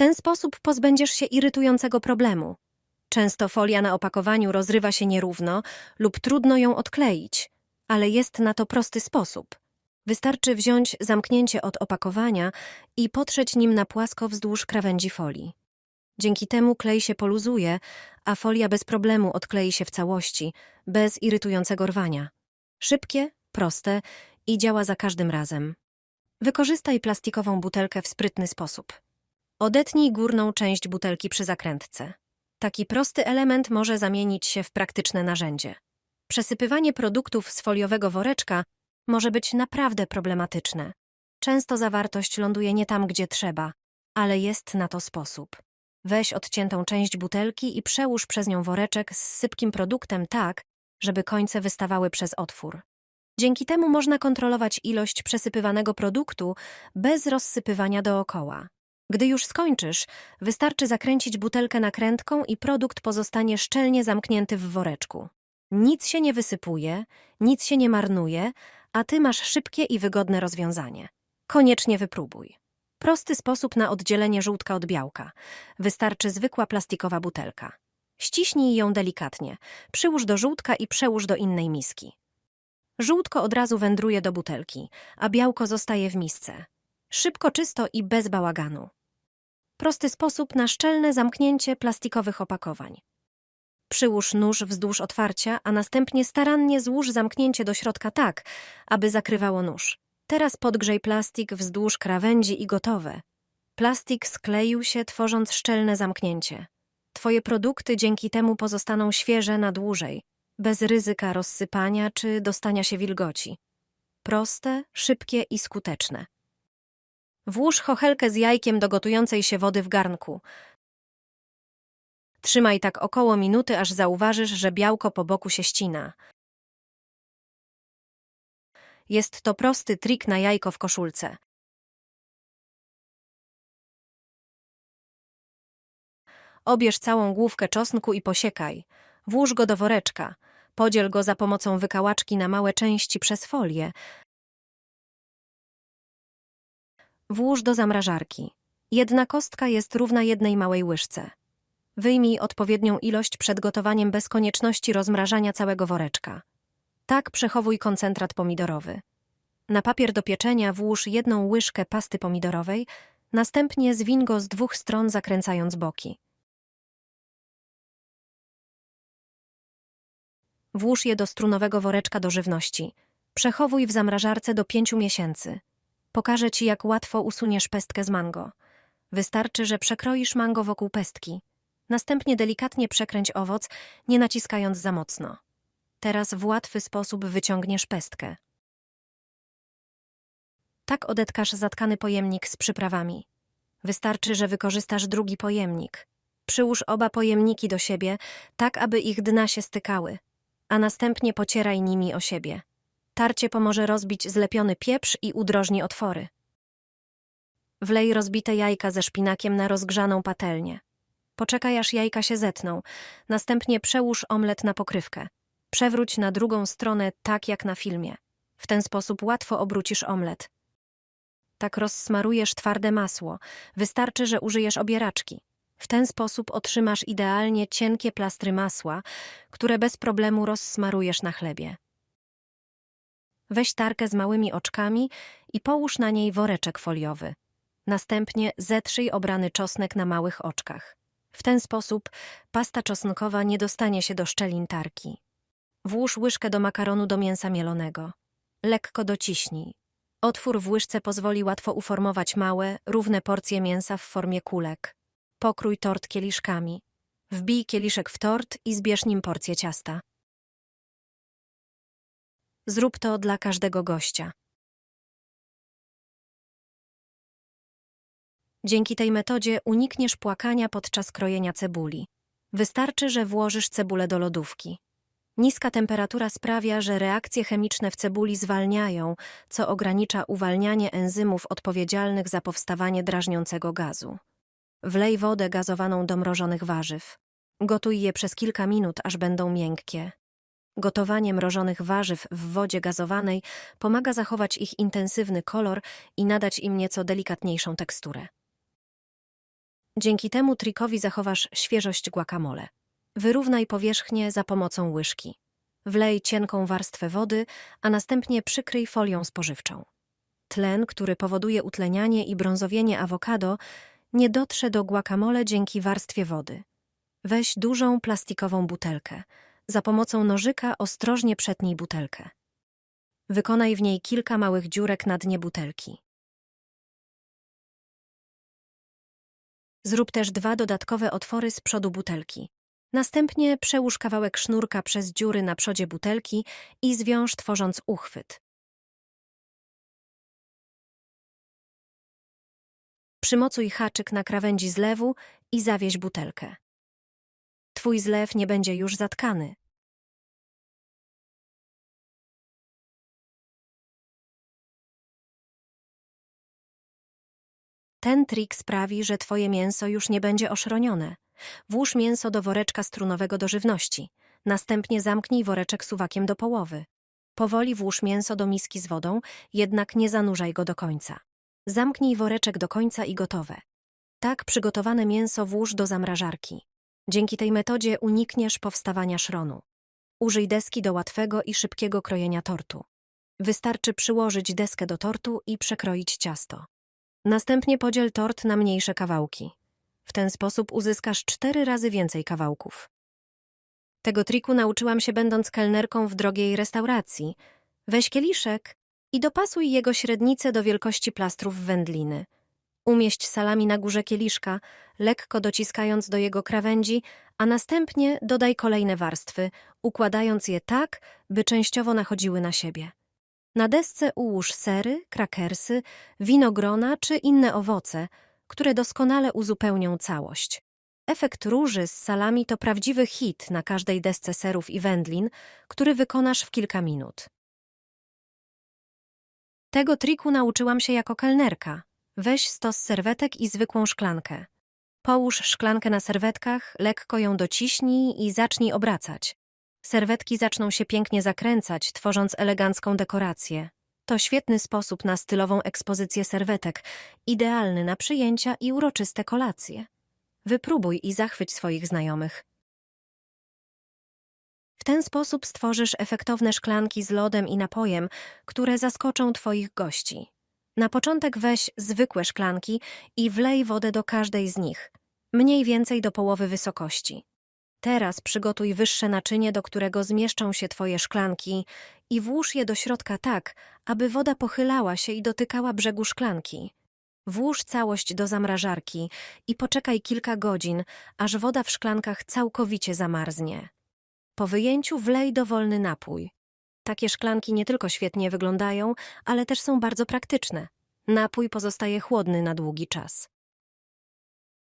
ten sposób pozbędziesz się irytującego problemu. Często folia na opakowaniu rozrywa się nierówno lub trudno ją odkleić, ale jest na to prosty sposób. Wystarczy wziąć zamknięcie od opakowania i potrzeć nim na płasko wzdłuż krawędzi folii. Dzięki temu klej się poluzuje, a folia bez problemu odklei się w całości, bez irytującego rwania. Szybkie, proste i działa za każdym razem. Wykorzystaj plastikową butelkę w sprytny sposób. Odetnij górną część butelki przy zakrętce. Taki prosty element może zamienić się w praktyczne narzędzie. Przesypywanie produktów z foliowego woreczka może być naprawdę problematyczne. Często zawartość ląduje nie tam, gdzie trzeba, ale jest na to sposób. Weź odciętą część butelki i przełóż przez nią woreczek z sypkim produktem tak, żeby końce wystawały przez otwór. Dzięki temu można kontrolować ilość przesypywanego produktu bez rozsypywania dookoła. Gdy już skończysz, wystarczy zakręcić butelkę nakrętką i produkt pozostanie szczelnie zamknięty w woreczku. Nic się nie wysypuje, nic się nie marnuje, a ty masz szybkie i wygodne rozwiązanie. Koniecznie wypróbuj. Prosty sposób na oddzielenie żółtka od białka. Wystarczy zwykła plastikowa butelka. Ściśnij ją delikatnie, przyłóż do żółtka i przełóż do innej miski. Żółtko od razu wędruje do butelki, a białko zostaje w misce. Szybko, czysto i bez bałaganu. Prosty sposób na szczelne zamknięcie plastikowych opakowań. Przyłóż nóż wzdłuż otwarcia, a następnie starannie złóż zamknięcie do środka tak, aby zakrywało nóż. Teraz podgrzej plastik wzdłuż krawędzi i gotowe. Plastik skleił się, tworząc szczelne zamknięcie. Twoje produkty dzięki temu pozostaną świeże na dłużej, bez ryzyka rozsypania czy dostania się wilgoci. Proste, szybkie i skuteczne. Włóż chochelkę z jajkiem do gotującej się wody w garnku. Trzymaj tak około minuty, aż zauważysz, że białko po boku się ścina. Jest to prosty trik na jajko w koszulce. Obierz całą główkę czosnku i posiekaj. Włóż go do woreczka. Podziel go za pomocą wykałaczki na małe części przez folię. Włóż do zamrażarki. Jedna kostka jest równa jednej małej łyżce. Wyjmij odpowiednią ilość przed gotowaniem bez konieczności rozmrażania całego woreczka. Tak przechowuj koncentrat pomidorowy. Na papier do pieczenia włóż jedną łyżkę pasty pomidorowej, następnie zwiń go z dwóch stron zakręcając boki. Włóż je do strunowego woreczka do żywności. Przechowuj w zamrażarce do pięciu miesięcy. Pokażę ci, jak łatwo usuniesz pestkę z mango. Wystarczy, że przekroisz mango wokół pestki. Następnie delikatnie przekręć owoc, nie naciskając za mocno. Teraz w łatwy sposób wyciągniesz pestkę. Tak odetkasz zatkany pojemnik z przyprawami. Wystarczy, że wykorzystasz drugi pojemnik. Przyłóż oba pojemniki do siebie, tak aby ich dna się stykały, a następnie pocieraj nimi o siebie. Tarcie pomoże rozbić zlepiony pieprz i udrożni otwory. Wlej rozbite jajka ze szpinakiem na rozgrzaną patelnię. Poczekaj, aż jajka się zetną. Następnie przełóż omlet na pokrywkę. Przewróć na drugą stronę tak jak na filmie. W ten sposób łatwo obrócisz omlet. Tak rozsmarujesz twarde masło. Wystarczy, że użyjesz obieraczki. W ten sposób otrzymasz idealnie cienkie plastry masła, które bez problemu rozsmarujesz na chlebie. Weź tarkę z małymi oczkami i połóż na niej woreczek foliowy. Następnie zetrzyj obrany czosnek na małych oczkach. W ten sposób pasta czosnkowa nie dostanie się do szczelin tarki. Włóż łyżkę do makaronu do mięsa mielonego. Lekko dociśnij. Otwór w łyżce pozwoli łatwo uformować małe, równe porcje mięsa w formie kulek. Pokrój tort kieliszkami. Wbij kieliszek w tort i zbierz nim porcję ciasta. Zrób to dla każdego gościa. Dzięki tej metodzie unikniesz płakania podczas krojenia cebuli. Wystarczy, że włożysz cebulę do lodówki. Niska temperatura sprawia, że reakcje chemiczne w cebuli zwalniają, co ogranicza uwalnianie enzymów odpowiedzialnych za powstawanie drażniącego gazu. Wlej wodę gazowaną do mrożonych warzyw. Gotuj je przez kilka minut, aż będą miękkie. Gotowanie mrożonych warzyw w wodzie gazowanej pomaga zachować ich intensywny kolor i nadać im nieco delikatniejszą teksturę. Dzięki temu trikowi zachowasz świeżość guacamole. Wyrównaj powierzchnię za pomocą łyżki. Wlej cienką warstwę wody, a następnie przykryj folią spożywczą. Tlen, który powoduje utlenianie i brązowienie awokado, nie dotrze do guacamole dzięki warstwie wody. Weź dużą plastikową butelkę. Za pomocą nożyka ostrożnie przetnij butelkę. Wykonaj w niej kilka małych dziurek na dnie butelki. Zrób też dwa dodatkowe otwory z przodu butelki. Następnie przełóż kawałek sznurka przez dziury na przodzie butelki i zwiąż tworząc uchwyt. Przymocuj haczyk na krawędzi zlewu i zawieź butelkę. Twój zlew nie będzie już zatkany. Ten trik sprawi, że twoje mięso już nie będzie oszronione. Włóż mięso do woreczka strunowego do żywności. Następnie zamknij woreczek suwakiem do połowy. Powoli włóż mięso do miski z wodą, jednak nie zanurzaj go do końca. Zamknij woreczek do końca i gotowe. Tak przygotowane mięso włóż do zamrażarki. Dzięki tej metodzie unikniesz powstawania szronu. Użyj deski do łatwego i szybkiego krojenia tortu. Wystarczy przyłożyć deskę do tortu i przekroić ciasto. Następnie podziel tort na mniejsze kawałki. W ten sposób uzyskasz cztery razy więcej kawałków. Tego triku nauczyłam się będąc kelnerką w drogiej restauracji. Weź kieliszek i dopasuj jego średnicę do wielkości plastrów wędliny. Umieść salami na górze kieliszka, lekko dociskając do jego krawędzi, a następnie dodaj kolejne warstwy, układając je tak, by częściowo nachodziły na siebie. Na desce ułóż sery, krakersy, winogrona czy inne owoce, które doskonale uzupełnią całość. Efekt róży z salami to prawdziwy hit na każdej desce serów i wędlin, który wykonasz w kilka minut. Tego triku nauczyłam się jako kelnerka. Weź stos serwetek i zwykłą szklankę. Połóż szklankę na serwetkach, lekko ją dociśnij i zacznij obracać. Serwetki zaczną się pięknie zakręcać, tworząc elegancką dekorację. To świetny sposób na stylową ekspozycję serwetek, idealny na przyjęcia i uroczyste kolacje. Wypróbuj i zachwyć swoich znajomych. W ten sposób stworzysz efektowne szklanki z lodem i napojem, które zaskoczą Twoich gości. Na początek weź zwykłe szklanki i wlej wodę do każdej z nich, mniej więcej do połowy wysokości. Teraz przygotuj wyższe naczynie, do którego zmieszczą się Twoje szklanki i włóż je do środka tak, aby woda pochylała się i dotykała brzegu szklanki. Włóż całość do zamrażarki i poczekaj kilka godzin, aż woda w szklankach całkowicie zamarznie. Po wyjęciu wlej dowolny napój. Takie szklanki nie tylko świetnie wyglądają, ale też są bardzo praktyczne. Napój pozostaje chłodny na długi czas.